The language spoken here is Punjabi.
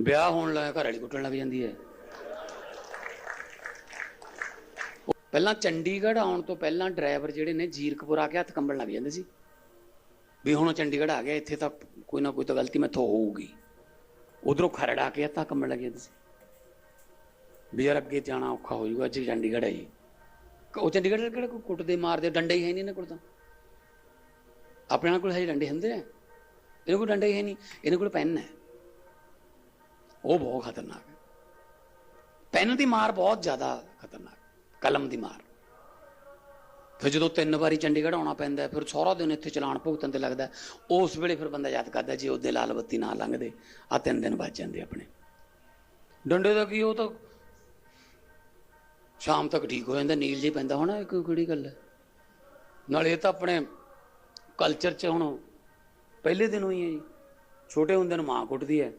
ਵਿਆਹ ਹੋਣ ਲੱਗਾ ਘਰ ਵਾਲੀ ਕੁੱਟਣ ਲੱਗ ਜਾਂਦੀ ਹੈ। ਪਹਿਲਾਂ ਚੰਡੀਗੜ੍ਹ ਆਉਣ ਤੋਂ ਪਹਿਲਾਂ ਡਰਾਈਵਰ ਜਿਹੜੇ ਨੇ ਜੀਰਕਪੁਰ ਆ ਕੇ ਹੱਥ ਕੰਬਣ ਲੱਗ ਜਾਂਦੇ ਸੀ। ਵੀ ਹੁਣ ਚੰਡੀਗੜ੍ਹ ਆ ਗਿਆ, ਇੱਥੇ ਤਾਂ ਕੋਈ ਨਾ ਕੋਈ ਤਾਂ ਗਲਤੀ ਮੈਥੋਂ ਹੋਊਗੀ। ਉਧਰੋਂ ਖਰੜ ਆ ਕੇ ਹੱਥਾਂ ਕੰਬਣ ਲੱਗ ਜਾਂਦੇ ਸੀ। ਵੀ ਯਾਰ ਅੱਗੇ ਜਾਣਾ ਔਖਾ ਹੋ ਜਾਊਗਾ, ਅੱਜ ਚੰਡੀਗੜ੍ਹ ਹੈ ਜੀ। ਉਹ ਚੰਡੀਗੜ੍ਹ ਦੇ ਕੋਈ ਕੁੱਟਦੇ ਮਾਰਦੇ ਡੰਡੇ ਹੀ ਹੈ ਨਹੀਂ ਇਹਨਾਂ ਕੋਲ ਤਾਂ। ਆਪਣੇ ਕੋਲ ਹੈ ਡੰਡੇ ਹੁੰਦੇ ਆ। ਇਹਨਾਂ ਕੋਲ ਡੰਡੇ ਹੀ ਹੈ ਨਹੀਂ, ਇਹਨਾਂ ਕੋਲ ਪੈਨ ਹੈ। ਉਹ ਬਹੁਤ ਖਤਰਨਾਕ ਹੈ। ਪੈਨ ਦੀ ਮਾਰ ਬਹੁਤ ਜ਼ਿਆਦਾ ਖਤਰਨਾਕ ਕਲਮ ਦੀ ਮਾਰ। ਫਿਰ ਜਦੋਂ ਤਿੰਨ ਵਾਰੀ ਚੰਡੀਗੜ੍ਹ ਆਉਣਾ ਪੈਂਦਾ ਫਿਰ ਸਾਰਾ ਦਿਨ ਇੱਥੇ ਚਲਾਨ ਭੁਗਤਣ ਤੇ ਲੱਗਦਾ ਉਸ ਵੇਲੇ ਫਿਰ ਬੰਦਾ ਯਾਦ ਕਰਦਾ ਜੇ ਉਹਦੇ ਲਾਲ ਬੱਤੀ ਨਾ ਲੰਘਦੇ ਆ ਤਿੰਨ ਦਿਨ ਬਚ ਜਾਂਦੇ ਆਪਣੇ। ਡੰਡੇ ਦਾ ਕੀ, ਉਹ ਤਾਂ ਸ਼ਾਮ ਤੱਕ ਠੀਕ ਹੋ ਜਾਂਦਾ, ਨੀਲ ਜੀ ਪੈਂਦਾ ਹੋਣਾ ਇਹ ਕੋਈ ਕਿਹੜੀ ਗੱਲ ਹੈ। ਨਾਲੇ ਇਹ ਤਾਂ ਆਪਣੇ ਕਲਚਰ 'ਚ ਹੁਣ ਪਹਿਲੇ ਦਿਨ ਹੋਈ ਹੈ ਜੀ। ਛੋਟੇ ਹੁੰਦੇ ਨੂੰ ਮਾਂ ਕੁੱਟਦੀ ਹੈ।